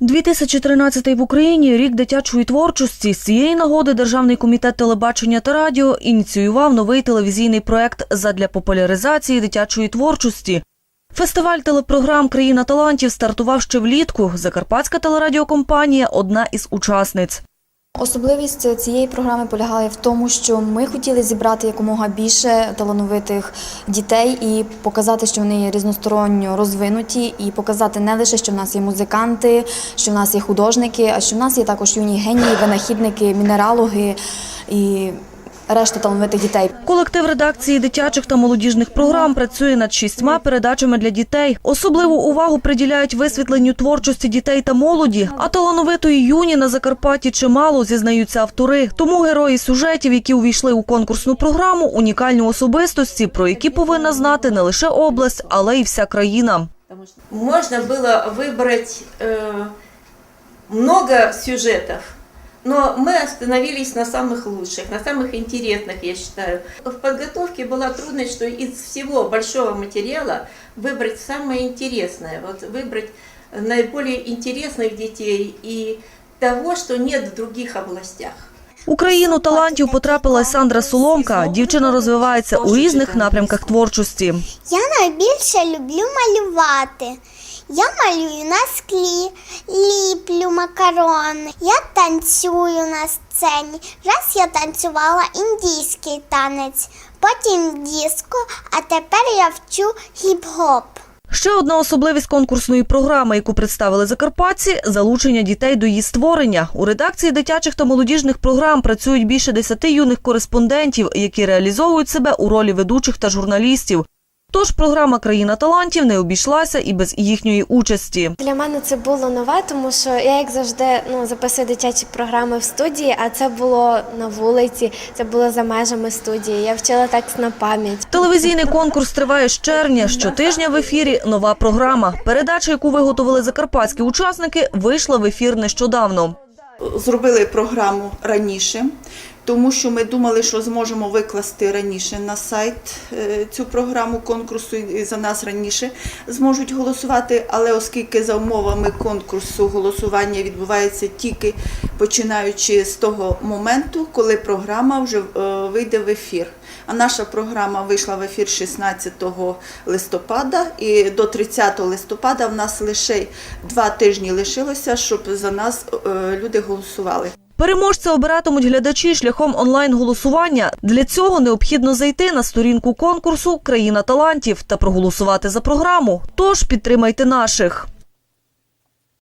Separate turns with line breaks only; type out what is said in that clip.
2013 в Україні рік дитячої творчості. З цієї нагоди Державний комітет телебачення та радіо ініціював новий телевізійний проект задля популяризації дитячої творчості. Фестиваль телепрограм Країна талантів стартував ще влітку. Закарпатська телерадіокомпанія одна із учасниць.
Особливість цієї програми полягає в тому, що ми хотіли зібрати якомога більше талановитих дітей і показати, що вони є різносторонньо розвинуті, і показати не лише, що в нас є музиканти, що в нас є художники, а що в нас є також юні генії, винахідники, мінералоги. І решта талановитих дітей.
Колектив редакції дитячих та молодіжних програм працює над шістьма передачами для дітей. Особливу увагу приділяють висвітленню творчості дітей та молоді, а талановитої юні на Закарпатті чимало, зізнаються автори. Тому герої сюжетів, які увійшли у конкурсну програму, унікальні особистості, про які повинна знати не лише область, але й вся країна.
Можно было выбрать э, много сюжетов, но мы остановились на самых лучших, на самых интересных, я считаю. В подготовке была трудность, что из всего большого материала выбрать самое интересное, вот выбрать наиболее интересных детей и того, что нет в других областях.
У країну талантів потрапила Сандра Соломка. Дівчина розвивається у різних напрямках творчості.
Я найбільше люблю малювати. Я малюю на склі, ліплю макарони. Я танцюю на сцені. Раз я танцювала індійський танець, потім диско, а тепер я вчу хіп-хоп.
Ще одна особливість конкурсної програми, яку представили закарпатці – залучення дітей до її створення. У редакції дитячих та молодіжних програм працюють більше десяти юних кореспондентів, які реалізовують себе у ролі ведучих та журналістів. Тож програма Країна талантів не обійшлася і без їхньої участі.
Для мене це було нове, тому що я, як завжди, ну записую дитячі програми в студії, а це було на вулиці, це було за межами студії. Я вчила текст на пам'ять.
Телевізійний конкурс триває з червня. Щотижня в ефірі нова програма. Передача, яку виготовили закарпатські учасники, вийшла в ефір нещодавно.
Зробили програму раніше, тому що ми думали, що зможемо викласти раніше на сайт е, цю програму конкурсу і за нас раніше зможуть голосувати. Але оскільки за умовами конкурсу голосування відбувається тільки починаючи з того моменту, коли програма вже е, вийде в ефір. А наша програма вийшла в ефір 16 листопада, і до 30 листопада в нас лише два тижні лишилося, щоб за нас е, люди голосували.
Переможця обиратимуть глядачі шляхом онлайн-голосування. Для цього необхідно зайти на сторінку конкурсу Країна талантів та проголосувати за програму. Тож підтримайте наших.